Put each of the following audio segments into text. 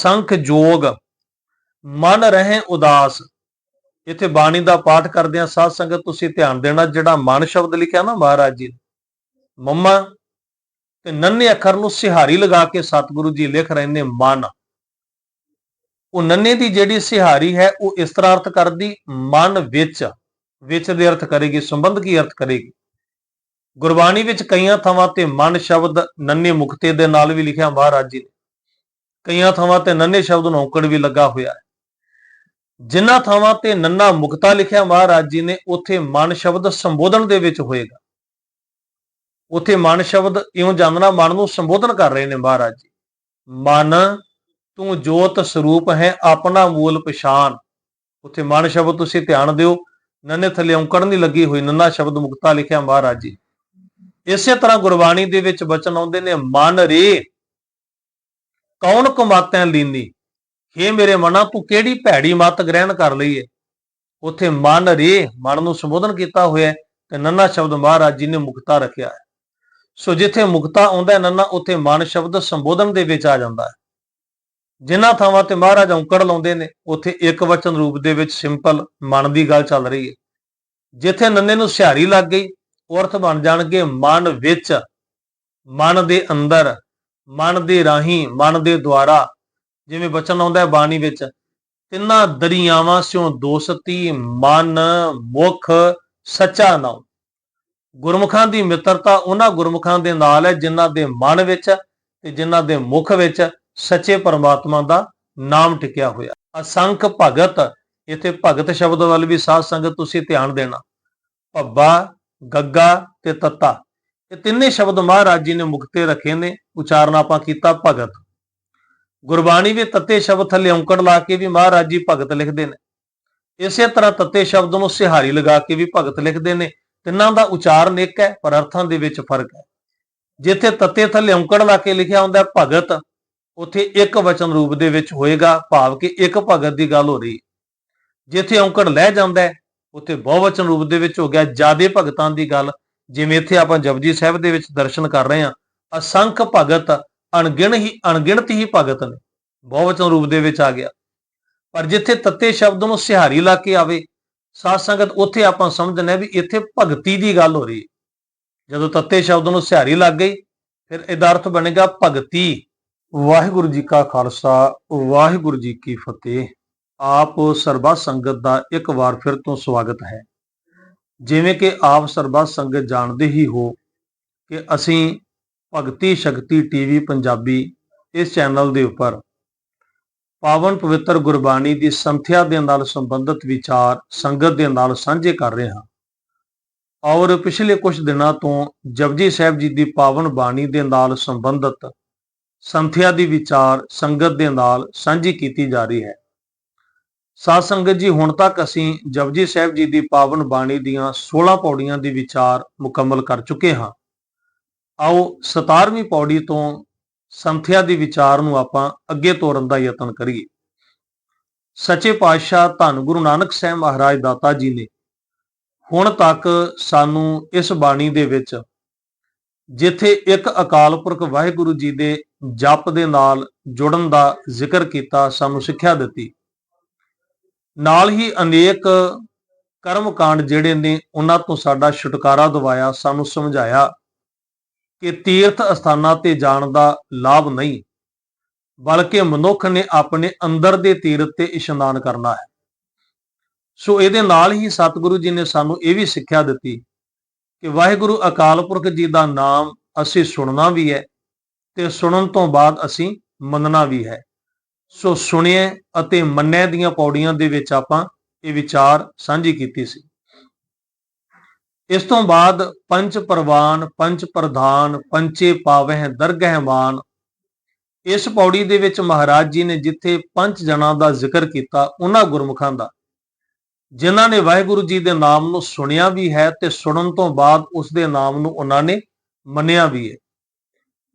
ਅਸੰਖ ਜੋਗ ਮਨ ਰਹੇ ਉਦਾਸ। ਇੱਥੇ ਬਾਣੀ ਦਾ ਪਾਠ ਕਰਦਿਆਂ ਸਾਧ ਸੰਗਤ ਤੁਸੀਂ ਧਿਆਨ ਦੇਣਾ ਜਿਹੜਾ ਮਨ ਸ਼ਬਦ ਲਿਖਿਆ ਨਾ ਮਹਾਰਾਜ ਜੀ ਨੇ, ਮੰਮਾ ਤੇ ਨੰਨੇ ਅੱਖਰ ਨੂੰ ਸਿਹਾਰੀ ਲਗਾ ਕੇ ਸਤਿਗੁਰੂ ਜੀ ਲਿਖ ਰਹੇ ਨੇ ਮਨ। ਉਹ ਨੰਨੇ ਦੀ ਜਿਹੜੀ ਸਿਹਾਰੀ ਹੈ ਉਹ ਇਸ ਤਰ੍ਹਾਂ ਅਰਥ ਕਰਦੀ ਮਨ ਵਿੱਚ ਵਿੱਚ ਦੇ ਅਰਥ ਕਰੇਗੀ ਸੰਬੰਧ ਕੀ ਅਰਥ ਕਰੇਗੀ। ਗੁਰਬਾਣੀ ਵਿੱਚ ਕਈਆਂ ਥਾਵਾਂ ਤੇ ਮਨ ਸ਼ਬਦ ਨੰਨੇ ਮੁਕਤੇ ਦੇ ਨਾਲ ਵੀ ਲਿਖਿਆ ਮਹਾਰਾਜ ਜੀ ਨੇ। ਕਈਆਂ ਥਾਵਾਂ ਤੇ ਨੰਨੇ ਸ਼ਬਦ ਨੂੰ ਔਂਕੜ ਵੀ ਲੱਗਾ ਹੋਇਆ ਹੈ। ਜਿਨ੍ਹਾਂ ਥਾਵਾਂ ਤੇ ਨੰਨਾ ਮੁਕਤਾ ਲਿਖਿਆ, ਮਹਾਰਾਜ ਜੀ ਨੇ ਉੱਥੇ ਮਨ ਸ਼ਬਦ ਸੰਬੋਧਨ ਦੇ ਵਿੱਚ ਹੋਏਗਾ। ਉੱਥੇ ਮਨ ਸ਼ਬਦ ਇਉਂ ਜਾਣਨਾ, ਮਨ ਨੂੰ ਸੰਬੋਧਨ ਕਰ ਰਹੇ ਨੇ ਮਹਾਰਾਜ ਜੀ। ਮਨ, ਤੂੰ ਜੋਤ ਸਰੂਪ ਹੈ, ਆਪਣਾ ਮੂਲ ਪਛਾਨ ਉੱਥੇ ਮਨ ਸ਼ਬਦ ਤੁਸੀਂ ਧਿਆਨ ਦਿਓ, ਨੰਨੇ ਥੱਲੇ ਔਂਕੜ ਨਹੀਂ ਲੱਗੀ ਹੋਈ, ਨੰਨਾ ਸ਼ਬਦ ਮੁਕਤਾ ਲਿਖਿਆ, ਮਹਾਰਾਜ ਜੀ। ਇਸੇ ਤਰ੍ਹਾਂ ਗੁਰਬਾਣੀ ਦੇ ਵਿੱਚ ਬਚਨ ਆਉਂਦੇ ਨੇ, ਮਨ ਰੇ ਕੌਣ ਕਮਾਤੈਂ ਲੀਨੀ? ਹੇ ਮੇਰੇ ਮਨਾ, ਤੂੰ ਕਿਹੜੀ ਭੈੜੀ ਮਤ ਗ੍ਰਹਿਣ ਕਰ ਲਈ ਏ? ਉੱਥੇ ਮਨ ਰੇ, ਮਨ ਨੂੰ ਸੰਬੋਧਨ ਕੀਤਾ ਹੋਇਆ ਤੇ ਨੰਨਾ ਸ਼ਬਦ ਮਹਾਰਾਜ ਜੀ ਨੇ ਮੁਕਤਾ ਰੱਖਿਆ ਹੈ। ਸੋ ਜਿੱਥੇ ਮੁਕਤਾ ਆਉਂਦਾ ਹੈ ਨੰਨਾ, ਉੱਥੇ ਮਨ ਸ਼ਬਦ ਸੰਬੋਧਨ ਦੇ ਵਿੱਚ ਆ ਜਾਂਦਾ ਹੈ। ਜਿਨ੍ਹਾਂ ਥਾਵਾਂ ਤੇ ਮਹਾਰਾਜ ਔਂਕੜ ਲਾਉਂਦੇ ਨੇ, ਉੱਥੇ ਇੱਕ ਵਚਨ ਰੂਪ ਦੇ ਵਿੱਚ ਸਿੰਪਲ ਮਨ ਦੀ ਗੱਲ ਚੱਲ ਰਹੀ ਹੈ। ਜਿੱਥੇ ਨੰਨੇ ਨੂੰ ਸਿਹਾਰੀ ਲੱਗ ਗਈ ਉਹ ਅਰਥ ਬਣ ਜਾਣਗੇ ਮਨ ਵਿੱਚ, ਮਨ ਦੇ ਅੰਦਰ। ਮਨ ਦੇ ਰਾਹੀਂ, ਮਨ ਦੇ ਦੁਆਰਾ, ਜਿਵੇਂ ਬਚਨ ਆਉਂਦਾ ਹੈ ਬਾਣੀ ਵਿੱਚ, ਤਿੰਨਾਂ ਦਰਿਆਵਾਂ ਸਿਓ ਦੋਸਤੀ ਮਨ ਮੁਖ ਸੱਚਾ ਨਾਮ ਗੁਰਮੁਖਾਂ ਦੀ ਮਿੱਤਰਤਾ ਉਹਨਾਂ ਗੁਰਮੁਖਾਂ ਦੇ ਨਾਲ ਹੈ, ਜਿਨ੍ਹਾਂ ਦੇ ਮਨ ਵਿੱਚ ਤੇ ਜਿਨ੍ਹਾਂ ਦੇ ਮੁਖ ਵਿੱਚ ਸੱਚੇ ਪਰਮਾਤਮਾ ਦਾ ਨਾਮ ਟਿਕਿਆ ਹੋਇਆ। ਅਸੰਖ ਭਗਤ, ਇੱਥੇ ਭਗਤ ਸ਼ਬਦ ਵੱਲ ਵੀ ਸਾਧ ਸੰਗਤ ਤੁਸੀਂ ਧਿਆਨ ਦੇਣਾ। ਭੱਬਾ, ਗੱਗਾ ਤੇ ਤੱਤਾ। ਇਹ ਤਿੰਨੇ ਸ਼ਬਦ ਮਹਾਰਾਜ ਜੀ ਨੇ ਮੁਕਤੇ ਰੱਖੇ ਨੇ, ਉਚਾਰਨ ਆਪਾਂ ਕੀਤਾ ਭਗਤ। ਗੁਰਬਾਣੀ ਵੀ ਤੱਤੇ ਸ਼ਬਦ ਥੱਲੇ ਔਂਕੜ ਲਾ ਕੇ ਵੀ ਮਹਾਰਾਜ ਜੀ ਭਗਤ ਲਿਖਦੇ ਨੇ। ਇਸੇ ਤਰ੍ਹਾਂ ਤੱਤੇ ਸ਼ਬਦ ਨੂੰ ਸਿਹਾਰੀ ਲਗਾ ਕੇ ਵੀ ਭਗਤ ਲਿਖਦੇ ਨੇ। ਤਿੰਨਾਂ ਦਾ ਉਚਾਰਨ ਇੱਕ ਹੈ, ਪਰ ਅਰਥਾਂ ਦੇ ਵਿੱਚ ਫ਼ਰਕ ਹੈ। ਜਿੱਥੇ ਤੱਤੇ ਥੱਲੇ ਔਂਕੜ ਲਾ ਕੇ ਲਿਖਿਆ ਹੁੰਦਾ ਭਗਤ, ਉੱਥੇ ਇੱਕ ਵਚਨ ਰੂਪ ਦੇ ਵਿੱਚ ਹੋਏਗਾ, ਭਾਵ ਕਿ ਇੱਕ ਭਗਤ ਦੀ ਗੱਲ ਹੋ ਰਹੀ ਹੈ। ਜਿੱਥੇ ਔਂਕੜ ਲੈ ਜਾਂਦਾ ਹੈ, ਉੱਥੇ ਬਹੁਵਚਨ ਰੂਪ ਦੇ ਵਿੱਚ ਹੋ ਗਿਆ, ਜਿਆਦੇ ਭਗਤਾਂ ਦੀ ਗੱਲ ਜਿਵੇਂ ਇੱਥੇ ਆਪਾਂ ਜਪਜੀ ਸਾਹਿਬ ਦੇ ਵਿੱਚ ਦਰਸ਼ਨ ਕਰ ਰਹੇ ਹਾਂ, ਅਸੰਖ ਭਗਤ ਅਣਗਿਣ ਹੀ, ਅਣਗਿਣਤ ਹੀ ਭਗਤ ਨੇ ਬਹੁਵਚਨ ਰੂਪ ਦੇ ਵਿੱਚ ਆ ਗਿਆ। ਪਰ ਜਿੱਥੇ ਤੱਤੇ ਸ਼ਬਦ ਨੂੰ ਸਿਹਾਰੀ ਲਾ ਕੇ ਆਵੇ, ਸਾਧ ਸੰਗਤ ਉੱਥੇ ਆਪਾਂ ਸਮਝਣਾ ਵੀ ਇੱਥੇ ਭਗਤੀ ਦੀ ਗੱਲ ਹੋ ਰਹੀ ਹੈ। ਜਦੋਂ ਤੱਤੇ ਸ਼ਬਦ ਨੂੰ ਸਿਹਾਰੀ ਲੱਗ ਗਈ, ਫਿਰ ਇਹਦਾ ਅਰਥ ਬਣੇਗਾ ਭਗਤੀ। ਵਾਹਿਗੁਰੂ ਜੀ ਕਾ ਖਾਲਸਾ, ਵਾਹਿਗੁਰੂ ਜੀ ਕੀ ਫਤਿਹ। ਆਪ ਸਰਬਾ ਸੰਗਤ ਦਾ ਇੱਕ ਵਾਰ ਫਿਰ ਤੋਂ ਸਵਾਗਤ ਹੈ। ਜਿਵੇਂ ਕਿ ਆਪ ਸਰਬੱਤ ਸੰਗਤ ਜਾਣਦੇ ਹੀ ਹੋ ਕਿ ਅਸੀਂ ਭਗਤੀ ਸ਼ਕਤੀ ਟੀਵੀ ਪੰਜਾਬੀ ਇਸ ਚੈਨਲ ਦੇ ਉੱਪਰ ਪਾਵਨ ਪਵਿੱਤਰ ਗੁਰਬਾਣੀ ਦੀ ਸੰਥਿਆ ਦੇ ਨਾਲ ਸੰਬੰਧਿਤ ਵਿਚਾਰ ਸੰਗਤ ਦੇ ਨਾਲ ਸਾਂਝੇ ਕਰ ਰਹੇ ਹਾਂ। ਔਰ ਪਿਛਲੇ ਕੁਝ ਦਿਨਾਂ ਤੋਂ ਜਪਜੀ ਸਾਹਿਬ ਜੀ ਦੀ ਪਾਵਨ ਬਾਣੀ ਦੇ ਨਾਲ ਸੰਬੰਧਿਤ ਸੰਥਿਆ ਦੀ ਵਿਚਾਰ ਸੰਗਤ ਦੇ ਨਾਲ ਸਾਂਝੀ ਕੀਤੀ ਜਾ ਰਹੀ ਹੈ। ਸਾਧ ਸੰਗਤ ਜੀ, ਹੁਣ ਤੱਕ ਅਸੀਂ ਜਪਜੀ ਸਾਹਿਬ ਜੀ ਦੀ ਪਾਵਨ ਬਾਣੀ ਦੀਆਂ 16 ਪੌੜੀਆਂ ਦੀ ਵਿਚਾਰ ਮੁਕੰਮਲ ਕਰ ਚੁੱਕੇ ਹਾਂ। ਆਓ 17ਵੀਂ ਪੌੜੀ ਤੋਂ ਸੰਥਿਆ ਦੀ ਵਿਚਾਰ ਨੂੰ ਆਪਾਂ ਅੱਗੇ ਤੋਰਨ ਦਾ ਯਤਨ ਕਰੀਏ। ਸੱਚੇ ਪਾਤਸ਼ਾਹ ਧੰਨ ਗੁਰੂ ਨਾਨਕ ਸਾਹਿਬ ਮਹਾਰਾਜ ਦਾਤਾ ਜੀ ਨੇ ਹੁਣ ਤੱਕ ਸਾਨੂੰ ਇਸ ਬਾਣੀ ਦੇ ਵਿੱਚ ਜਿੱਥੇ ਇੱਕ ਅਕਾਲ ਪੁਰਖ ਵਾਹਿਗੁਰੂ ਜੀ ਦੇ ਜਪ ਦੇ ਨਾਲ ਜੁੜਨ ਦਾ ਜ਼ਿਕਰ ਕੀਤਾ, ਸਾਨੂੰ ਸਿੱਖਿਆ ਦਿੱਤੀ। ਨਾਲ ਹੀ ਅਨੇਕ ਕਰਮ ਕਾਂਡ ਜਿਹੜੇ ਨੇ ਉਹਨਾਂ ਤੋਂ ਸਾਡਾ ਛੁਟਕਾਰਾ ਦਿਵਾਇਆ, ਸਾਨੂੰ ਸਮਝਾਇਆ ਕਿ ਤੀਰਥ ਅਸਥਾਨਾਂ ਤੇ ਜਾਣ ਦਾ ਲਾਭ ਨਹੀਂ, ਬਲਕਿ ਮਨੁੱਖ ਨੇ ਆਪਣੇ ਅੰਦਰ ਦੇ ਤੀਰਥ ਤੇ ਇਸ਼ਨਾਨ ਕਰਨਾ ਹੈ। ਸੋ ਇਹਦੇ ਨਾਲ ਹੀ ਸਤਿਗੁਰੂ ਜੀ ਨੇ ਸਾਨੂੰ ਇਹ ਵੀ ਸਿੱਖਿਆ ਦਿੱਤੀ ਕਿ ਵਾਹਿਗੁਰੂ ਅਕਾਲ ਪੁਰਖ ਜੀ ਦਾ ਨਾਮ ਅਸੀਂ ਸੁਣਨਾ ਵੀ ਹੈ ਤੇ ਸੁਣਨ ਤੋਂ ਬਾਅਦ ਅਸੀਂ ਮੰਨਣਾ ਵੀ ਹੈ। ਸੋ ਸੁਣਿਆ ਅਤੇ ਮੰਨਿਆ ਦੀਆਂ ਪੌੜੀਆਂ ਦੇ ਵਿੱਚ ਆਪਾਂ ਇਹ ਵਿਚਾਰ ਸਾਂਝੀ ਕੀਤੀ ਸੀ। ਇਸ ਤੋਂ ਬਾਅਦ ਪੰਜ ਪ੍ਰਵਾਨ, ਪੰਜ ਪ੍ਰਧਾਨ ਪੰਚੇ ਪਾਵਹਿ ਦਰਗਹਿ ਮਾਨ ਇਸ ਪੌੜੀ ਦੇ ਵਿੱਚ ਮਹਾਰਾਜ ਜੀ ਨੇ ਜਿੱਥੇ ਪੰਜ ਜਣਾਂ ਦਾ ਜ਼ਿਕਰ ਕੀਤਾ, ਉਹਨਾਂ ਗੁਰਮੁਖਾਂ ਦਾ। ਜਿਨ੍ਹਾਂ ਨੇ ਵਾਹਿਗੁਰੂ ਜੀ ਦੇ ਨਾਮ ਨੂੰ ਸੁਣਿਆ ਵੀ ਹੈ ਤੇ ਸੁਣਨ ਤੋਂ ਬਾਅਦ ਉਸ ਦੇ ਨਾਮ ਨੂੰ ਉਹਨਾਂ ਨੇ ਮੰਨਿਆ ਵੀ ਹੈ।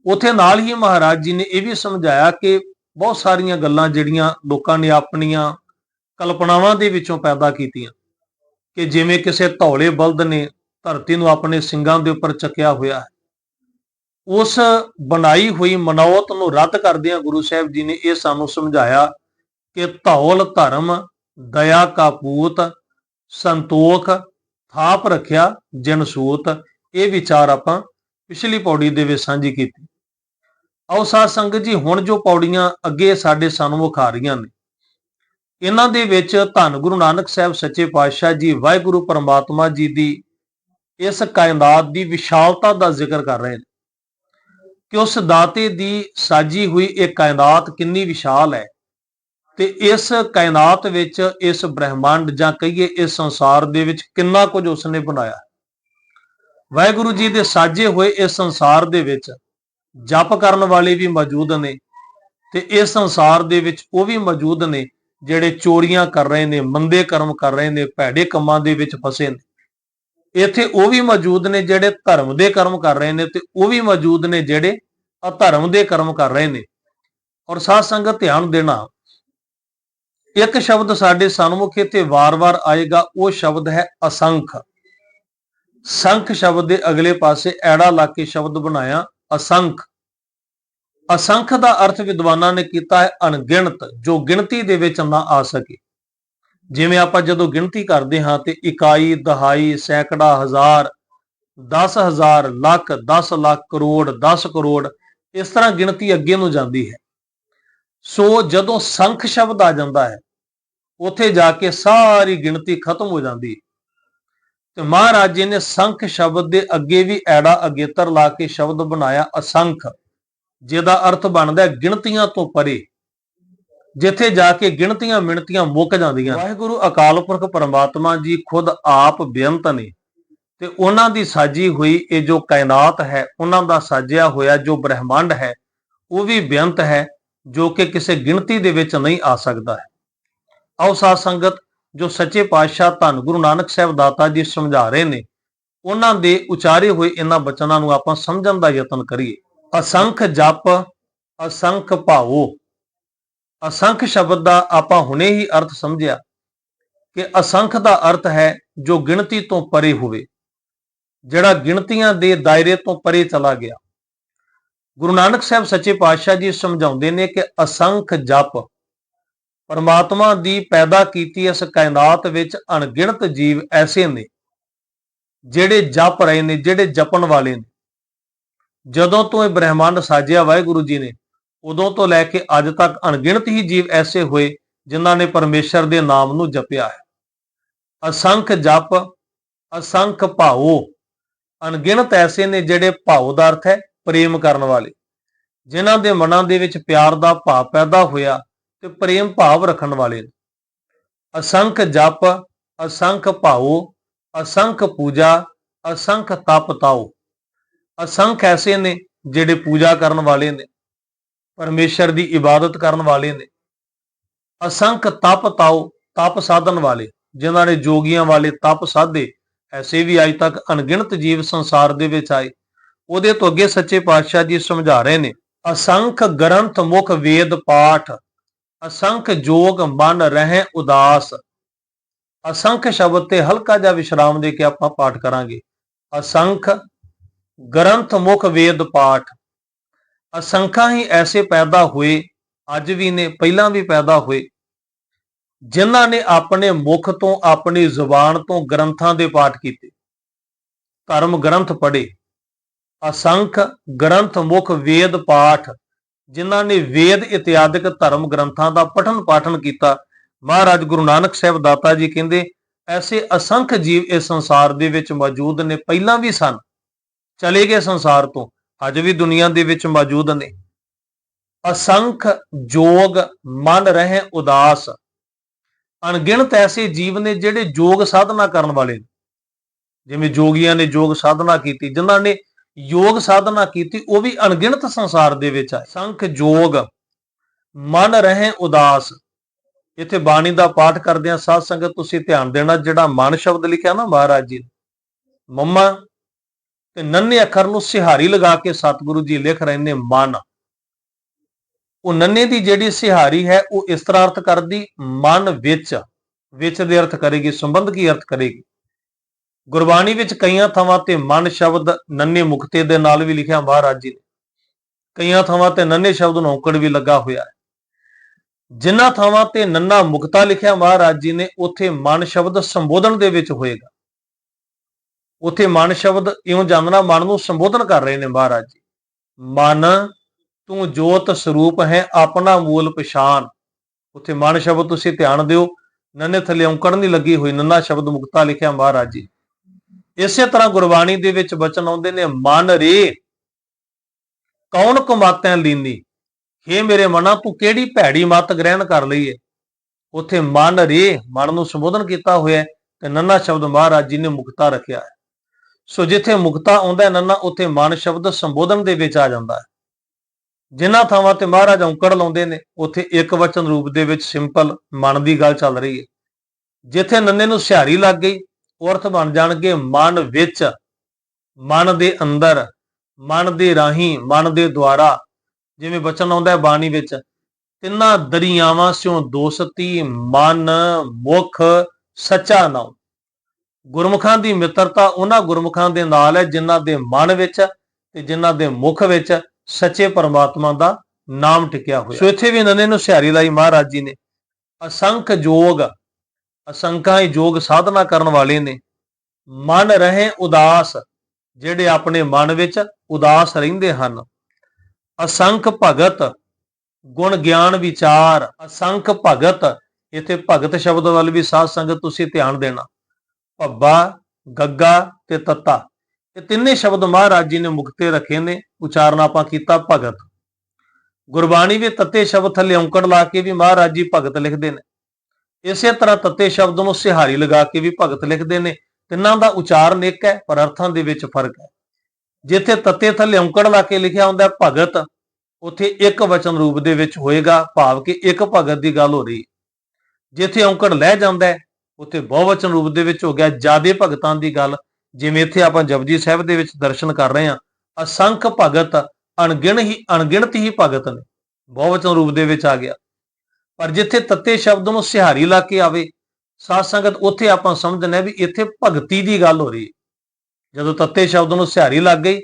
ਉਥੇ ਨਾਲ ਹੀ ਮਹਾਰਾਜ ਜੀ ਨੇ ਇਹ ਵੀ ਸਮਝਾਇਆ ਕਿ ਬਹੁਤ ਸਾਰੀਆਂ ਗੱਲਾਂ ਜਿਹੜੀਆਂ ਲੋਕਾਂ ਨੇ ਆਪਣੀਆਂ ਕਲਪਨਾਵਾਂ ਦੇ ਵਿੱਚੋਂ ਪੈਦਾ ਕੀਤੀਆਂ। ਕਿ ਜਿਵੇਂ ਕਿਸੇ ਧੌਲੇ ਬਲਦ ਨੇ ਧਰਤੀ ਨੂੰ ਆਪਣੇ ਸਿੰਘਾਂ ਦੇ ਉੱਪਰ ਚੱਕਿਆ ਹੋਇਆ ਹੈ। ਉਸ ਬਣਾਈ ਹੋਈ ਮਨੌਤ ਨੂੰ ਰੱਦ ਕਰਦਿਆਂ ਗੁਰੂ ਸਾਹਿਬ ਜੀ ਨੇ ਇਹ ਸਾਨੂੰ ਸਮਝਾਇਆ ਕਿ ਧੌਲ, ਧਰਮ, ਦਇਆ ਕਾ ਪੂਤ, ਸੰਤੋਖ, ਥਾਪ ਰੱਖਿਆ ਜਨਸੂਤ ਇਹ ਵਿਚਾਰ ਆਪਾਂ ਪਿਛਲੀ ਪੌੜੀ ਦੇ ਵਿੱਚ ਸਾਂਝੀ ਕੀਤੀ। ਆਓ ਸਾਧ ਸੰਗਤ ਜੀ, ਹੁਣ ਜੋ ਪੌੜੀਆਂ ਅੱਗੇ ਸਾਡੇ ਸਨਮੁਖ ਆ ਰਹੀਆਂ ਨੇ, ਇਹਨਾਂ ਦੇ ਵਿੱਚ ਧੰਨ ਗੁਰੂ ਨਾਨਕ ਸਾਹਿਬ ਸੱਚੇ ਪਾਤਸ਼ਾਹ ਜੀ, ਵਾਹਿਗੁਰੂ ਪਰਮਾਤਮਾ ਜੀ ਦੀ ਇਸ ਕਾਇਨਾਤ ਦੀ ਵਿਸ਼ਾਲਤਾ ਦਾ ਜ਼ਿਕਰ ਕਰ ਰਹੇ ਨੇ ਕਿ ਉਸ ਦਾਤੇ ਦੀ ਸਾਜੀ ਹੋਈ ਇਹ ਕਾਇਨਾਤ ਕਿੰਨੀ ਵਿਸ਼ਾਲ ਹੈ ਤੇ ਇਸ ਕਾਇਨਾਤ ਵਿੱਚ ਇਸ ਬ੍ਰਹਿਮੰਡ ਜਾਂ ਕਹੀਏ ਇਸ ਸੰਸਾਰ ਦੇ ਵਿੱਚ ਕਿੰਨਾ ਕੁਝ ਉਸਨੇ ਬਣਾਇਆ। ਵਾਹਿਗੁਰੂ ਜੀ ਦੇ ਸਾਜੇ ਹੋਏ ਇਸ ਸੰਸਾਰ ਦੇ ਵਿੱਚ ਜਪ ਕਰਨ ਵਾਲੇ ਵੀ ਮੌਜੂਦ ਨੇ ਤੇ ਇਸ ਸੰਸਾਰ ਦੇ ਵਿੱਚ ਉਹ ਵੀ ਮੌਜੂਦ ਨੇ ਜਿਹੜੇ ਚੋਰੀਆਂ ਕਰ ਰਹੇ ਨੇ, ਮੰਦੇ ਕਰਮ ਕਰ ਰਹੇ ਨੇ, ਭੈੜੇ ਕੰਮਾਂ ਦੇ ਵਿੱਚ ਫਸੇ ਨੇ। ਇੱਥੇ ਉਹ ਵੀ ਮੌਜੂਦ ਨੇ ਜਿਹੜੇ ਧਰਮ ਦੇ ਕਰਮ ਕਰ ਰਹੇ ਨੇ ਤੇ ਉਹ ਵੀ ਮੌਜੂਦ ਨੇ ਜਿਹੜੇ ਅਧਰਮ ਦੇ ਕਰਮ ਕਰ ਰਹੇ ਨੇ। ਔਰ ਸਾਧ ਸੰਗਤ ਧਿਆਨ ਦੇਣਾ, ਇੱਕ ਸ਼ਬਦ ਸਾਡੇ ਸਨਮੁਖ ਤੇ ਵਾਰ-ਵਾਰ ਆਏਗਾ, ਉਹ ਸ਼ਬਦ ਹੈ ਅਸੰਖ। ਸੰਖ ਸ਼ਬਦ ਦੇ ਅਗਲੇ ਪਾਸੇ ਐੜਾ ਲਾ ਕੇ ਸ਼ਬਦ ਬਣਾਇਆ ਅਸੰਖ। ਅਸੰਖ ਦਾ ਅਰਥ ਵਿਦਵਾਨਾਂ ਨੇ ਕੀਤਾ ਹੈ ਅਣਗਿਣਤ, ਜੋ ਗਿਣਤੀ ਦੇ ਵਿੱਚ ਨਾ ਆ ਸਕੇ। ਜਿਵੇਂ ਆਪਾਂ ਜਦੋਂ ਗਿਣਤੀ ਕਰਦੇ ਹਾਂ ਤੇ ਇਕਾਈ, ਦਹਾਈ, ਸੈਂਕੜਾ, ਹਜ਼ਾਰ 10000 ਲੱਖ 10 ਲੱਖ ਕਰੋੜ 10 ਕਰੋੜ, ਇਸ ਤਰ੍ਹਾਂ ਗਿਣਤੀ ਅੱਗੇ ਨੂੰ ਜਾਂਦੀ ਹੈ। ਸੋ ਜਦੋਂ ਸੰਖ ਸ਼ਬਦ ਆ ਜਾਂਦਾ ਹੈ, ਉੱਥੇ ਜਾ ਕੇ ਸਾਰੀ ਗਿਣਤੀ ਖਤਮ ਹੋ ਜਾਂਦੀ ਹੈ। ਤੇ ਮਹਾਰਾਜ ਜੀ ਨੇ ਸੰਖ ਸ਼ਬਦ ਦੇ ਅੱਗੇ ਵੀ ਐੜਾ ਅਗੇਤਰ ਲਾ ਕੇ ਸ਼ਬਦ ਬਣਾਇਆ ਅਸੰਖ, ਜਿਹਦਾ ਅਰਥ ਬਣਦਾ ਗਿਣਤੀਆਂ ਤੋਂ ਪਰੇ, ਜਿੱਥੇ ਜਾ ਕੇ ਗਿਣਤੀਆਂ ਮਿਣਤੀਆਂ ਮੁੱਕ ਜਾਂਦੀਆਂ। ਵਾਹਿਗੁਰੂ ਅਕਾਲ ਪੁਰਖ ਪਰਮਾਤਮਾ ਜੀ ਖੁਦ ਆਪ ਬੇਅੰਤ ਨੇ ਤੇ ਉਹਨਾਂ ਦੀ ਸਾਜੀ ਹੋਈ ਇਹ ਜੋ ਕਾਇਨਾਤ ਹੈ, ਉਹਨਾਂ ਦਾ ਸਾਜਿਆ ਹੋਇਆ ਜੋ ਬ੍ਰਹਿਮੰਡ ਹੈ, ਉਹ ਵੀ ਬੇਅੰਤ ਹੈ, ਜੋ ਕਿ ਕਿਸੇ ਗਿਣਤੀ ਦੇ ਵਿੱਚ ਨਹੀਂ ਆ ਸਕਦਾ ਹੈ। ਆਓ ਸਾਧ ਸੰਗਤ ਜੋ ਸੱਚੇ ਪਾਤਸ਼ਾਹ ਧੰਨ ਗੁਰੂ ਨਾਨਕ ਸਾਹਿਬ ਦਾਤਾ ਜੀ ਸਮਝਾ ਰਹੇ ਨੇ, ਉਹਨਾਂ ਦੇ ਉਚਾਰੇ ਹੋਏ ਇਹਨਾਂ ਬਚਨਾਂ ਨੂੰ ਆਪਾਂ ਸਮਝਣ ਦਾ ਯਤਨ ਕਰੀਏ। ਅਸੰਖ ਜਪ, ਅਸੰਖ ਭਾਵੋ। ਅਸੰਖ ਸ਼ਬਦ ਦਾ ਆਪਾਂ ਹੁਣੇ ਹੀ ਅਰਥ ਸਮਝਿਆ ਕਿ ਅਸੰਖ ਦਾ ਅਰਥ ਹੈ ਜੋ ਗਿਣਤੀ ਤੋਂ ਪਰੇ ਹੋਵੇ, ਜਿਹੜਾ ਗਿਣਤੀਆਂ ਦੇ ਦਾਇਰੇ ਤੋਂ ਪਰੇ ਚਲਾ ਗਿਆ। ਗੁਰੂ ਨਾਨਕ ਸਾਹਿਬ ਸੱਚੇ ਪਾਤਸ਼ਾਹ ਜੀ ਸਮਝਾਉਂਦੇ ਨੇ ਕਿ ਅਸੰਖ ਜਪ ਪਰਮਾਤਮਾ ਦੀ ਪੈਦਾ ਕੀਤੀ ਇਸ ਕਾਇਨਾਤ ਵਿੱਚ ਅਣਗਿਣਤ ਜੀਵ ਐਸੇ ਨੇ, ਜਿਹੜੇ ਜਪ ਰਹੇ ਨੇ, ਜਿਹੜੇ ਜਪਣ ਵਾਲੇ ਨੇ। ਜਦੋਂ ਤੋਂ ਇਹ ਬ੍ਰਹਿਮੰਡ ਸਾਜਿਆ ਵਾਹਿਗੁਰੂ ਜੀ ਨੇ, ਉਦੋਂ ਤੋਂ ਲੈ ਕੇ ਅੱਜ ਤੱਕ ਅਣਗਿਣਤ ਹੀ ਜੀਵ ਐਸੇ ਹੋਏ, ਜਿਨ੍ਹਾਂ ਨੇ ਪਰਮੇਸ਼ਰ ਦੇ ਨਾਮ ਨੂੰ ਜਪਿਆ ਹੈ। ਅਸੰਖ ਜਪ, ਅਸੰਖ ਭਾਉ, ਅਣਗਿਣਤ ਐਸੇ ਨੇ ਜਿਹੜੇ ਭਾਉ ਦਾ ਅਰਥ ਹੈ ਪ੍ਰੇਮ ਕਰਨ ਵਾਲੇ, ਜਿਨ੍ਹਾਂ ਦੇ ਮਨਾਂ ਦੇ ਵਿੱਚ ਪਿਆਰ ਦਾ ਭਾਵ ਪੈਦਾ ਹੋਇਆ ਤੇ ਪ੍ਰੇਮ ਭਾਵ ਰੱਖਣ ਵਾਲੇ ਨੇ। ਅਸੰਖ ਜਪ, ਅਸੰਖ ਭਾਉ, ਅਸੰਖ ਪੂਜਾ, ਅਸੰਖ ਤਪ ਤਾਉ। ਅਸੰਖ ਐਸੇ ਨੇ ਜਿਹੜੇ ਪੂਜਾ ਕਰਨ ਵਾਲੇ ਨੇ, ਪਰਮੇਸ਼ਰ ਦੀ ਇਬਾਦਤ ਕਰਨ ਵਾਲੇ ਨੇ। ਅਸੰਖ ਤਪ ਤਾਉ, ਤਪ ਸਾਧਨ ਵਾਲੇ, ਜਿਨ੍ਹਾਂ ਨੇ ਜੋਗੀਆਂ ਵਾਲੇ ਤਪ ਸਾਧੇ, ਐਸੇ ਵੀ ਅੱਜ ਤੱਕ ਅਣਗਿਣਤ ਜੀਵ ਸੰਸਾਰ ਦੇ ਵਿੱਚ ਆਏ। ਉਹਦੇ ਤੋਂ ਅੱਗੇ ਸੱਚੇ ਪਾਤਸ਼ਾਹ ਜੀ ਸਮਝਾ ਰਹੇ ਨੇ, ਅਸੰਖ ਗ੍ਰੰਥ ਮੁਖ ਵੇਦ ਪਾਠ। ਅਸੰਖ ਜੋਗ ਮਨ ਰਹਿ ਉਦਾਸ। ਅਸੰਖ ਸ਼ਬਦ ਤੇ ਹਲਕਾ ਜਿਹਾ ਵਿਸ਼ਰਾਮ ਦੇ ਕੇ ਆਪਾਂ ਪਾਠ ਕਰਾਂਗੇ। ਅਸੰਖ ਗ੍ਰੰਥ ਮੁਖ ਵੇਦ ਪਾਠ। ਅਸੰਖਾਂ ਹੀ ਐਸੇ ਪੈਦਾ ਹੋਏ, ਅੱਜ ਵੀ ਨੇ, ਪਹਿਲਾਂ ਵੀ ਪੈਦਾ ਹੋਏ, ਜਿਨ੍ਹਾਂ ਨੇ ਆਪਣੇ ਮੁਖ ਤੋਂ ਆਪਣੀ ਜ਼ੁਬਾਨ ਤੋਂ ਗ੍ਰੰਥਾਂ ਦੇ ਪਾਠ ਕੀਤੇ। ਧਰਮ ਗ੍ਰੰਥ ਪੜ੍ਹੇ। ਅਸੰਖ ਗ੍ਰੰਥ ਮੁਖ ਵੇਦ ਪਾਠ। ਜਿਨ੍ਹਾਂ ਨੇ ਵੇਦ ਇਤਿਆਦਿਕ ਧਰਮ ਗ੍ਰੰਥਾਂ ਦਾ ਪਠਨ ਪਾਠਨ ਕੀਤਾ, ਮਹਾਰਾਜ ਗੁਰੂ ਨਾਨਕ ਸਾਹਿਬ ਦਾਤਾ ਜੀ ਕਹਿੰਦੇ, ਐਸੇ ਅਸੰਖ ਜੀਵ ਇਸ ਸੰਸਾਰ ਦੇ ਵਿੱਚ ਮੌਜੂਦ ਨੇ, ਪਹਿਲਾਂ ਵੀ ਸਨ, ਚਲੇ ਗਏ ਸੰਸਾਰ ਤੋਂ, ਅੱਜ ਵੀ ਦੁਨੀਆ ਦੇ ਵਿੱਚ ਮੌਜੂਦ ਨੇ। ਅਸੰਖ ਜੋਗ ਮਨ ਰਹੇ ਉਦਾਸ, ਅਣਗਿਣਤ ਐਸੇ ਜੀਵ ਨੇ ਜਿਹੜੇ ਜੋਗ ਸਾਧਨਾ ਕਰਨ ਵਾਲੇ ਨੇ। ਜਿਵੇਂ ਜੋਗੀਆਂ ਨੇ ਜੋਗ ਸਾਧਨਾ ਕੀਤੀ, ਜਿਨ੍ਹਾਂ ਨੇ ਯੋਗ ਸਾਧਨਾ ਕੀਤੀ ਉਹ ਵੀ ਅਣਗਿਣਤ ਸੰਸਾਰ ਦੇ ਵਿੱਚ ਆਏ। ਸੰਖ ਜੋਗ ਮਨ ਰਹੇ ਉਦਾਸ। ਇੱਥੇ ਬਾਣੀ ਦਾ ਪਾਠ ਕਰਦੇ ਆ ਸਾਧ ਸੰਗਤ ਤੁਸੀਂ ਧਿਆਨ ਦੇਣਾ ਜਿਹੜਾ ਮਨ ਸ਼ਬਦ ਲਿਖਿਆ ਨਾ ਮਹਾਰਾਜ ਜੀ ਨੇ, ਮੰਮਾ ਤੇ ਨੰਨੇ ਅੱਖਰ ਨੂੰ ਸਿਹਾਰੀ ਲਗਾ ਕੇ ਸਤਿਗੁਰੂ ਜੀ ਲਿਖ ਰਹੇ ਨੇ ਮਨ। ਉਹ ਨੰਨੇ ਦੀ ਜਿਹੜੀ ਸਿਹਾਰੀ ਹੈ ਉਹ ਇਸ ਤਰ੍ਹਾਂ ਅਰਥ ਕਰਦੀ ਮਨ ਵਿੱਚ। ਵਿੱਚ ਦੇ ਅਰਥ ਕਰੇਗੀ ਸੰਬੰਧ ਕੀ ਅਰਥ ਕਰੇਗੀ? ਗੁਰਬਾਣੀ ਵਿੱਚ ਕਈਆਂ ਥਾਵਾਂ ਤੇ ਮਨ ਸ਼ਬਦ ਨੰਨੇ ਮੁਕਤੇ ਦੇ ਨਾਲ ਵੀ ਲਿਖਿਆ ਮਹਾਰਾਜ ਜੀ ਨੇ। ਕਈਆਂ ਥਾਵਾਂ ਤੇ ਨੰਨੇ ਸ਼ਬਦ ਨੂੰ ਔਕੜ ਵੀ ਲੱਗਾ ਹੋਇਆ ਹੈ। ਜਿਨ੍ਹਾਂ ਥਾਵਾਂ ਤੇ ਨੰਨਾ ਮੁਕਤਾ ਲਿਖਿਆ ਮਹਾਰਾਜ ਜੀ ਨੇ, ਉੱਥੇ ਮਨ ਸ਼ਬਦ ਸੰਬੋਧਨ ਦੇ ਵਿੱਚ ਹੋਏਗਾ। ਉੱਥੇ ਮਨ ਸ਼ਬਦ ਇਉਂ ਜਾਣਨਾ ਮਨ ਨੂੰ ਸੰਬੋਧਨ ਕਰ ਰਹੇ ਨੇ ਮਹਾਰਾਜ ਜੀ। ਮਨ, ਤੂੰ ਜੋਤ ਸਰੂਪ ਹੈ, ਆਪਣਾ ਮੂਲ ਪਛਾਨ ਉੱਥੇ ਮਨ ਸ਼ਬਦ ਤੁਸੀਂ ਧਿਆਨ ਦਿਓ, ਨੰਨੇ ਥੱਲੇ ਔਂਕੜ ਨਹੀਂ ਲੱਗੀ ਹੋਈ, ਨੰਨਾ ਸ਼ਬਦ ਮੁਕਤਾ ਲਿਖਿਆ ਮਹਾਰਾਜ ਜੀ ਇਸੇ ਤਰ੍ਹਾਂ ਗੁਰਬਾਣੀ ਦੇ ਵਿੱਚ ਬਚਨ ਆਉਂਦੇ ਨੇ, ਮਨ ਰੇ, ਕੌਣ ਕਮਾਤੈਂ ਲੀਨੀ? ਹੇ ਮੇਰੇ ਮਨਾ, ਤੂੰ ਕਿਹੜੀ ਭੈੜੀ ਮਤ ਗ੍ਰਹਿਣ ਕਰ ਲਈ ਏ? ਉੱਥੇ ਮਨ ਰੇ, ਮਨ ਨੂੰ ਸੰਬੋਧਨ ਕੀਤਾ ਹੋਇਆ ਤੇ ਨੰਨਾ ਸ਼ਬਦ ਮਹਾਰਾਜ ਜੀ ਨੇ ਮੁਕਤਾ ਰੱਖਿਆ ਹੈ। ਸੋ ਜਿੱਥੇ ਮੁਕਤਾ ਆਉਂਦਾ ਨੰਨਾ, ਉੱਥੇ ਮਨ ਸ਼ਬਦ ਸੰਬੋਧਨ ਦੇ ਵਿੱਚ ਆ ਜਾਂਦਾ ਹੈ। ਜਿਨ੍ਹਾਂ ਥਾਵਾਂ ਤੇ ਮਹਾਰਾਜ ਔਂਕੜ ਲਾਉਂਦੇ ਨੇ, ਉੱਥੇ ਇੱਕ ਵਚਨ ਰੂਪ ਦੇ ਵਿੱਚ ਸਿੰਪਲ ਮਨ ਦੀ ਗੱਲ ਚੱਲ ਰਹੀ ਹੈ। ਜਿੱਥੇ ਨੰਨੇ ਨੂੰ ਸਿਹਾਰੀ ਲੱਗ ਗਈ ਅਰਥ ਬਣ ਜਾਣਗੇ ਮਨ ਵਿੱਚ, ਮਨ ਦੇ ਅੰਦਰ, ਮਨ ਦੇ ਰਾਹੀਂ, ਮਨ ਦੇ ਦੁਆਰਾ। ਜਿਵੇਂ ਬਚਨ ਆਉਂਦਾ ਹੈ ਬਾਣੀ ਵਿੱਚ, ਤਿੰਨਾਂ ਦਰਿਆਵਾਂ ਸਿਓ ਦੋਸਤੀ ਮਨ ਮੁਖ ਸੱਚਾ ਨਾਮ ਗੁਰਮੁਖਾਂ ਦੀ ਮਿੱਤਰਤਾ ਉਹਨਾਂ ਗੁਰਮੁਖਾਂ ਦੇ ਨਾਲ ਹੈ, ਜਿਨ੍ਹਾਂ ਦੇ ਮਨ ਵਿੱਚ ਤੇ ਜਿਨ੍ਹਾਂ ਦੇ ਮੁਖ ਵਿੱਚ ਸੱਚੇ ਪਰਮਾਤਮਾ ਦਾ ਨਾਮ ਟਿਕਿਆ ਹੋਇਆ। ਸੋ ਇੱਥੇ ਵੀ ਨੰਨੇ ਨੂੰ ਸਿਹਾਰੀ ਲਾਈ ਮਹਾਰਾਜ ਜੀ ਨੇ, ਅਸੰਖ ਜੋਗ ਅਸੰਖਾਂ ਹੀ ਜੋਗ ਸਾਧਨਾ ਕਰਨ ਵਾਲੇ ਨੇ। ਮਨ ਰਹੇ ਉਦਾਸ, ਜਿਹੜੇ ਆਪਣੇ ਮਨ ਵਿੱਚ ਉਦਾਸ ਰਹਿੰਦੇ ਹਨ। ਅਸੰਖ ਭਗਤ, ਗੁਣ ਗਿਆਨ ਵਿਚਾਰ। ਅਸੰਖ ਭਗਤ, ਇੱਥੇ ਭਗਤ ਸ਼ਬਦ ਵੱਲ ਵੀ ਸਾਧ ਸੰਗਤ ਤੁਸੀਂ ਧਿਆਨ ਦੇਣਾ। ਭੱਬਾ, ਗੱਗਾ ਤੇ ਤੱਤਾ, ਇਹ ਤਿੰਨੇ ਸ਼ਬਦ ਮਹਾਰਾਜ ਜੀ ਨੇ ਮੁਕਤੇ ਰੱਖੇ ਨੇ। ਉਚਾਰਨ ਆਪਾਂ ਕੀਤਾ ਭਗਤ। ਗੁਰਬਾਣੀ ਵਿੱਚ ਤੱਤੇ ਸ਼ਬਦ ਥੱਲੇ ਔਂਕੜ ਲਾ ਕੇ ਵੀ ਮਹਾਰਾਜ ਜੀ ਭਗਤ ਲਿਖਦੇ ਨੇ। ਇਸੇ ਤਰ੍ਹਾਂ ਤੱਤੇ ਸ਼ਬਦ ਨੂੰ ਸਿਹਾਰੀ ਲਗਾ ਕੇ ਵੀ ਭਗਤ ਲਿਖਦੇ ਨੇ, ਤਿੰਨਾਂ ਦਾ ਉਚਾਰਨ ਇੱਕ ਹੈ, ਪਰ ਅਰਥਾਂ ਦੇ ਵਿੱਚ ਫ਼ਰਕ ਹੈ। ਜਿੱਥੇ ਤੱਤੇ ਥੱਲੇ ਔਂਕੜ ਲਾ ਕੇ ਲਿਖਿਆ ਹੁੰਦਾ ਭਗਤ, ਉੱਥੇ ਇੱਕ ਵਚਨ ਰੂਪ ਦੇ ਵਿੱਚ ਹੋਏਗਾ, ਭਾਵ ਕਿ ਇੱਕ ਭਗਤ ਦੀ ਗੱਲ ਹੋ ਰਹੀ ਹੈ। ਜਿੱਥੇ ਔਂਕੜ ਲੈ ਜਾਂਦਾ ਹੈ, ਉੱਥੇ ਬਹੁਵਚਨ ਰੂਪ ਦੇ ਵਿੱਚ ਹੋ ਗਿਆ। ਜਿਆਦੇ ਭਗਤਾਂ ਦੀ ਗੱਲ, ਜਿਵੇਂ ਇੱਥੇ ਆਪਾਂ ਜਪਜੀ ਸਾਹਿਬ ਦੇ ਵਿੱਚ ਦਰਸ਼ਨ ਕਰ ਰਹੇ ਹਾਂ, ਅਸੰਖ ਭਗਤ, ਅਣਗਿਣ ਹੀ, ਅਣਗਿਣਤ ਹੀ ਭਗਤ ਨੇ, ਬਹੁਵਚਨ ਰੂਪ ਦੇ ਵਿੱਚ ਆ ਗਿਆ। ਪਰ ਜਿੱਥੇ ਤੱਤੇ ਸ਼ਬਦ ਨੂੰ ਸਿਹਾਰੀ ਲਾ ਕੇ ਆਵੇ, ਸਾਧ ਸੰਗਤ ਉੱਥੇ ਆਪਾਂ ਸਮਝਣਾ ਵੀ ਇੱਥੇ ਭਗਤੀ ਦੀ ਗੱਲ ਹੋ ਰਹੀ ਹੈ। ਜਦੋਂ ਤੱਤੇ ਸ਼ਬਦ ਨੂੰ ਸਿਹਾਰੀ ਲੱਗ ਗਈ,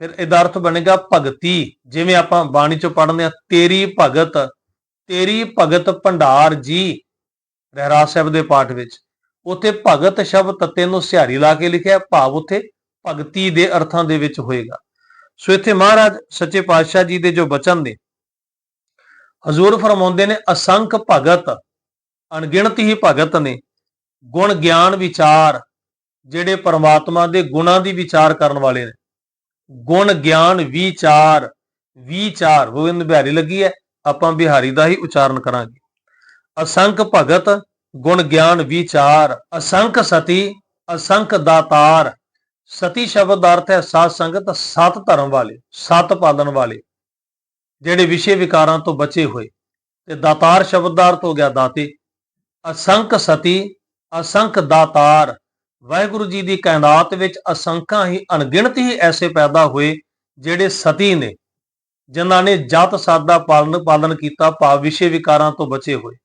ਫਿਰ ਇਹਦਾ ਅਰਥ ਬਣੇਗਾ ਭਗਤੀ। ਜਿਵੇਂ ਆਪਾਂ ਬਾਣੀ ਚੋਂ ਪੜ੍ਹਦੇ ਆ ਤੇਰੀ ਭਗਤ ਤੇਰੀ ਭਗਤ ਭੰਡਾਰ ਜੀ, ਰਹਿਰਾਸ ਸਾਹਿਬ ਦੇ ਪਾਠ ਵਿੱਚ। ਉੱਥੇ ਭਗਤ ਸ਼ਬਦ ਤੱਤੇ ਨੂੰ ਸਿਹਾਰੀ ਲਾ ਕੇ ਲਿਖਿਆ, ਭਾਵ ਉੱਥੇ ਭਗਤੀ ਦੇ ਅਰਥਾਂ ਦੇ ਵਿੱਚ ਹੋਏਗਾ। ਸੋ ਇੱਥੇ ਮਹਾਰਾਜ ਸੱਚੇ ਪਾਤਸ਼ਾਹ ਜੀ ਦੇ ਜੋ ਬਚਨ ਨੇ ਹਜ਼ੂਰ ਫਰਮਾਉਂਦੇ ਨੇ, ਅਸੰਖ ਭਗਤ, ਅਣਗਿਣਤ ਹੀ ਭਗਤ ਨੇ। ਗੁਣ ਗਿਆਨ ਵਿਚਾਰ, ਜਿਹੜੇ ਪਰਮਾਤਮਾ ਦੇ ਗੁਣਾਂ ਦੀ ਵਿਚਾਰ ਕਰਨ ਵਾਲੇ ਨੇ। ਗੁਣ ਗਿਆਨ ਵਿਚਾਰ ਵਿਚਾਰ। ਗੋਬਿੰਦ ਬਿਹਾਰੀ ਲੱਗੀ ਹੈ, ਆਪਾਂ ਬਿਹਾਰੀ ਦਾ ਹੀ ਉਚਾਰਨ ਕਰਾਂਗੇ। ਅਸੰਖ ਭਗਤ, ਗੁਣ ਗਿਆਨ ਵਿਚਾਰ। ਅਸੰਖ ਸਤੀ, ਅਸੰਖ ਦਾਤਾਰ। ਸਤੀ ਸ਼ਬਦ ਦਾ ਅਰਥ ਹੈ, ਸਾਧ ਸੰਗਤ, ਸਤ ਧਰਮ ਵਾਲੇ, ਸਤ ਪਾਲਣ ਵਾਲੇ। ਜਿਹੜੇ ਵਿਸ਼ੇ ਵਿਕਾਰਾਂ ਤੋਂ ਬਚੇ ਹੋਏ, ਤੇ ਦਾਤਾਰ ਸ਼ਬਦ ਦਾ ਅਰਥ ਹੋ ਗਿਆ ਦਾਤੇ ਅਸੰਖ ਸਤੀ ਅਸੰਖ ਦਾਤਾਰ, ਵਾਹਿਗੁਰੂ ਜੀ ਦੀ ਕਾਇਨਾਤ ਵਿੱਚ ਅਸੰਖਾਂ ਹੀ ਅਣਗਿਣਤ ਹੀ ਐਸੇ ਪੈਦਾ ਹੋਏ ਜਿਹੜੇ ਸਤੀ ਨੇ, ਜਿਨ੍ਹਾਂ ਨੇ ਜਤ ਸਤ ਦਾ ਪਾਲਣ ਪਾਲਨ ਕੀਤਾ, ਭਾਵ ਵਿਸ਼ੇ ਵਿਕਾਰਾਂ ਤੋਂ ਬਚੇ ਹੋਏ।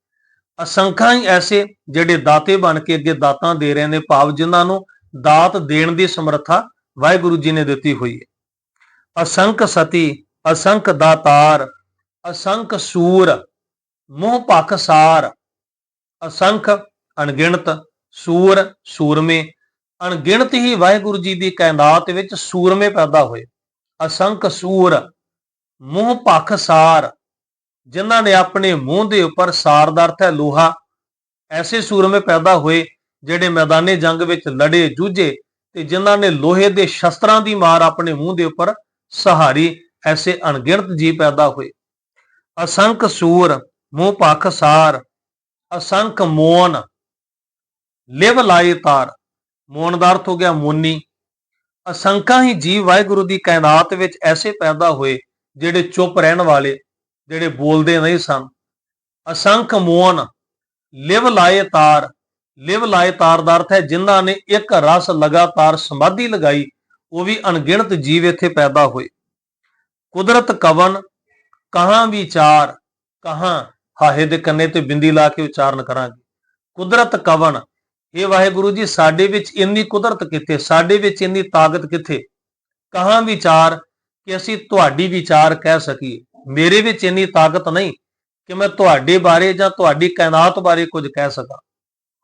ਅਸੰਖਾਂ ਹੀ ਐਸੇ ਜਿਹੜੇ ਦਾਤੇ ਬਣ ਕੇ ਅੱਗੇ ਦਾਤਾਂ ਦੇ ਰਹੇ ਨੇ, ਭਾਵ ਜਿਨ੍ਹਾਂ ਨੂੰ ਦਾਤ ਦੇਣ ਦੀ ਸਮਰੱਥਾ ਵਾਹਿਗੁਰੂ ਜੀ ਨੇ ਦਿੱਤੀ ਹੋਈ ਹੈ। ਅਸੰਖ ਸਤੀ ਅਸੰਖ ਦਾਤਾਰ, ਅਸੰਖ ਸੂਰ, ਮੋਹ ਭਖ ਸਾਰ, ਅਸੰਖ ਅਣਗਿਣਤ, ਸੂਰ ਸੂਰਮੇ, ਅਣਗਿਣਤ ਹੀ ਵਾਹਿਗੁਰੂ ਜੀ ਦੀ ਕਾਇਨਾਤ ਵਿੱਚ ਸੂਰਮੇ ਪੈਦਾ ਹੋਏ। ਅਸੰਖ ਸੂਰ, ਮੂੰਹ ਭਖ ਸਾਰ, ਜਿਨ੍ਹਾਂ ਨੇ ਆਪਣੇ ਮੂੰਹ ਦੇ ਉੱਪਰ ਸਾਰ ਦਾ ਅਰਥ ਹੈ ਲੋਹਾ, ਐਸੇ ਸੂਰਮੇ ਪੈਦਾ ਹੋਏ ਜਿਹੜੇ ਮੈਦਾਨੇ ਜੰਗ ਵਿੱਚ ਲੜੇ, ਜੂਝੇ ਤੇ ਜਿਨ੍ਹਾਂ ਨੇ ਲੋਹੇ ਦੇ ਸ਼ਸਤਰਾਂ ਦੀ ਮਾਰ ਆਪਣੇ ਮੂੰਹ ਦੇ ਉੱਪਰ ਸਹਾਰੀ ਐਸੇ ਅਣਗਿਣਤ ਜੀ ਪੈਦਾ ਹੋਏ। ਅਸੰਖ ਸੂਰ, ਮੂੰਹ ਭਖ ਸਾਰ, ਅਸੰਖ ਮੋਨ ਲਿਵ ਲਾਏ ਤਾਰ ਮੋਨ ਦਾ ਅਰਥ ਹੋ ਗਿਆ ਮੋਨੀ। ਅਸੰਖਾਂ ਹੀ ਜੀਵ ਵਾਹਿਗੁਰੂ ਦੀ ਕਾਇਨਾਤ ਵਿੱਚ ਐਸੇ ਪੈਦਾ ਹੋਏ ਜਿਹੜੇ ਚੁੱਪ ਰਹਿਣ ਵਾਲੇ, ਜਿਹੜੇ ਬੋਲਦੇ ਨਹੀਂ ਸਨ। ਅਸੰਖ ਮੋਨ ਲਿਵ ਲਾਏ ਤਾਰ, ਲਿਵ ਲਾਏ ਤਾਰ ਦਾ ਅਰਥ ਹੈ ਜਿਨ੍ਹਾਂ ਨੇ ਇੱਕ ਰਸ ਲਗਾਤਾਰ ਸਮਾਧੀ ਲਗਾਈ, ਉਹ ਵੀ ਅਣਗਿਣਤ ਜੀਵ ਇੱਥੇ ਪੈਦਾ ਹੋਏ। ਕੁਦਰਤ ਕਵਨ, ਕਹਾਂ ਵਿਚਾਰ, ਕਹਾਂ ਹਾਹੇ ਦੇ ਕੰਨੇ ਤੇ ਬਿੰਦੀ ਲਾ ਕੇ ਉਚਾਰਨ ਕਰਾਂਗੇ। ਕੁਦਰਤ ਕਵਨ ਇਹ ਵਾਹਿਗੁਰੂ ਜੀ, ਸਾਡੇ ਵਿੱਚ ਇੰਨੀ ਕੁਦਰਤ ਕਿੱਥੇ, ਸਾਡੇ ਵਿੱਚ ਇੰਨੀ ਤਾਕਤ ਕਿੱਥੇ? ਕਹਾਂ ਵਿਚਾਰ ਕਿ ਅਸੀਂ ਤੁਹਾਡੀ ਵਿਚਾਰ ਕਹਿ ਸਕੀਏ? ਮੇਰੇ ਵਿੱਚ ਇੰਨੀ ਤਾਕਤ ਨਹੀਂ ਕਿ ਮੈਂ ਤੁਹਾਡੇ ਬਾਰੇ ਜਾਂ ਤੁਹਾਡੀ ਕਾਇਨਾਤ ਬਾਰੇ ਕੁਝ ਕਹਿ ਸਕਾਂ।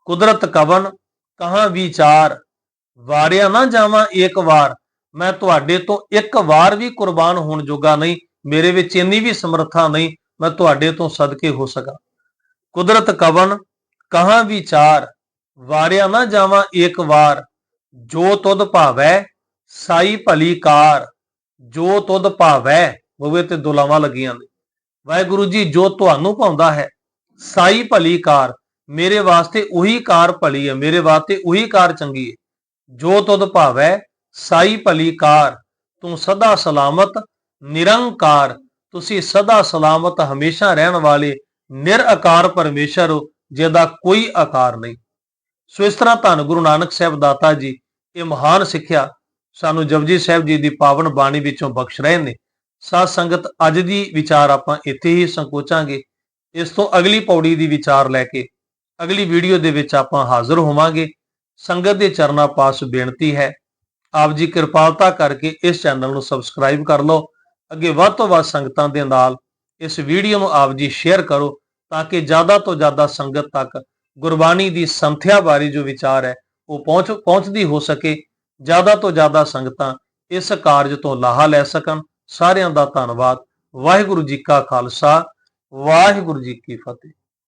ਕੁਦਰਤ ਕਵਨ, ਕਹਾਂ ਵਿਚਾਰ, ਵਾਰਿਆ ਨਾ ਜਾਵਾਂ ਇੱਕ ਵਾਰ ਮੈਂ ਤੁਹਾਡੇ ਤੋਂ ਇੱਕ ਵਾਰ ਵੀ ਕੁਰਬਾਨ ਹੋਣ ਜੋਗਾ ਨਹੀਂ, ਮੇਰੇ ਵਿੱਚ ਇੰਨੀ ਵੀ ਸਮਰੱਥਾ ਨਹੀਂ, ਮੈਂ ਤੁਹਾਡੇ ਤੋਂ ਸਦਕੇ ਹੋ ਸਕਾਂ। ਕੁਦਰਤ ਕਵਨ, ਕਹਾਂ ਵਿਚਾਰ, ਵਾਰਿਆ ਨਾ ਜਾਵਾਂ ਇੱਕ ਵਾਰ। ਜੋ ਤੁਧ ਭਾਵੈ, ਸਾਈ ਭਲੀ ਕਾਰ। ਜੋ ਤੁਧ ਭਾਵੈ ਹੋਵੇ ਤੇ ਦੁਲਾਵਾਂ ਲੱਗੀਆਂ ਨੇ। ਵਾਹਿਗੁਰੂ ਜੀ, ਜੋ ਤੁਹਾਨੂੰ ਭਾਉਂਦਾ ਹੈ, ਸਾਈ ਭਲੀ ਕਾਰ। ਮੇਰੇ ਵਾਸਤੇ ਉਹੀ ਕਾਰ ਭਲੀ ਹੈ, ਮੇਰੇ ਵਾਸਤੇ ਉਹੀ ਕਾਰ ਚੰਗੀ ਹੈ। ਜੋ ਤੁਧ ਭਾਵੈ ਸਾਈ ਭਲੀ ਕਾਰ, ਤੂੰ ਸਦਾ ਸਲਾਮਤ, ਨਿਰੰਕਾਰ। ਤੁਸੀਂ ਸਦਾ ਸਲਾਮਤ ਹਮੇਸ਼ਾ ਰਹਿਣ ਵਾਲੇ ਨਿਰਆਕਾਰ ਪਰਮੇਸ਼ਰ ਹੋ, ਜਿਹਦਾ ਕੋਈ ਆਕਾਰ ਨਹੀਂ। ਸੋ ਇਸ ਤਰ੍ਹਾਂ ਧੰਨ ਗੁਰੂ ਨਾਨਕ ਸਾਹਿਬ ਦਾਤਾ ਜੀ, ਇਹ ਮਹਾਨ ਸਿੱਖਿਆ ਸਾਨੂੰ ਜਪਜੀ ਸਾਹਿਬ ਜੀ ਦੀ ਪਾਵਨ ਬਾਣੀ ਵਿੱਚੋਂ ਬਖਸ਼ ਰਹੇ ਨੇ। ਸਾਧ ਸੰਗਤ, ਅੱਜ ਦੀ ਵਿਚਾਰ ਆਪਾਂ ਇੱਥੇ ਹੀ ਸੰਕੋਚਾਂਗੇ। ਇਸ ਤੋਂ ਅਗਲੀ ਪੌੜੀ ਦੀ ਵਿਚਾਰ ਲੈ ਕੇ, ਅਗਲੀ ਵੀਡੀਓ ਦੇ ਵਿੱਚ ਆਪਾਂ ਹਾਜ਼ਰ ਹੋਵਾਂਗੇ। ਸੰਗਤ ਦੇ ਚਰਨਾਂ ਪਾਸ ਬੇਨਤੀ ਹੈ ਆਪ ਜੀ ਕਿਰਪਾਲਤਾ ਕਰਕੇ ਇਸ ਚੈਨਲ ਨੂੰ ਸਬਸਕ੍ਰਾਈਬ ਕਰ ਲਓ। ਅੱਗੇ ਵੱਧ ਤੋਂ ਵੱਧ ਸੰਗਤਾਂ ਦੇ ਨਾਲ ਇਸ ਵੀਡੀਓ ਨੂੰ ਆਪ ਜੀ ਸ਼ੇਅਰ ਕਰੋ ਤਾਂ ਕਿ ਜ਼ਿਆਦਾ ਤੋਂ ਜ਼ਿਆਦਾ ਸੰਗਤ ਤੱਕ ਗੁਰਬਾਣੀ ਦੀ ਸੰਥਿਆ ਬਾਰੇ ਜੋ ਵਿਚਾਰ ਹੈ ਉਹ ਪਹੁੰਚ, ਪਹੁੰਚਦੀ ਹੋ ਸਕੇ। ਜ਼ਿਆਦਾ ਤੋਂ ਜ਼ਿਆਦਾ ਸੰਗਤਾਂ ਇਸ ਕਾਰਜ ਤੋਂ ਲਾਹਾ ਲੈ ਸਕਣ। ਸਾਰਿਆਂ ਦਾ ਧੰਨਵਾਦ। ਵਾਹਿਗੁਰੂ ਜੀ ਕਾ ਖਾਲਸਾ, ਵਾਹਿਗੁਰੂ ਜੀ ਕੀ ਫਤਿਹ।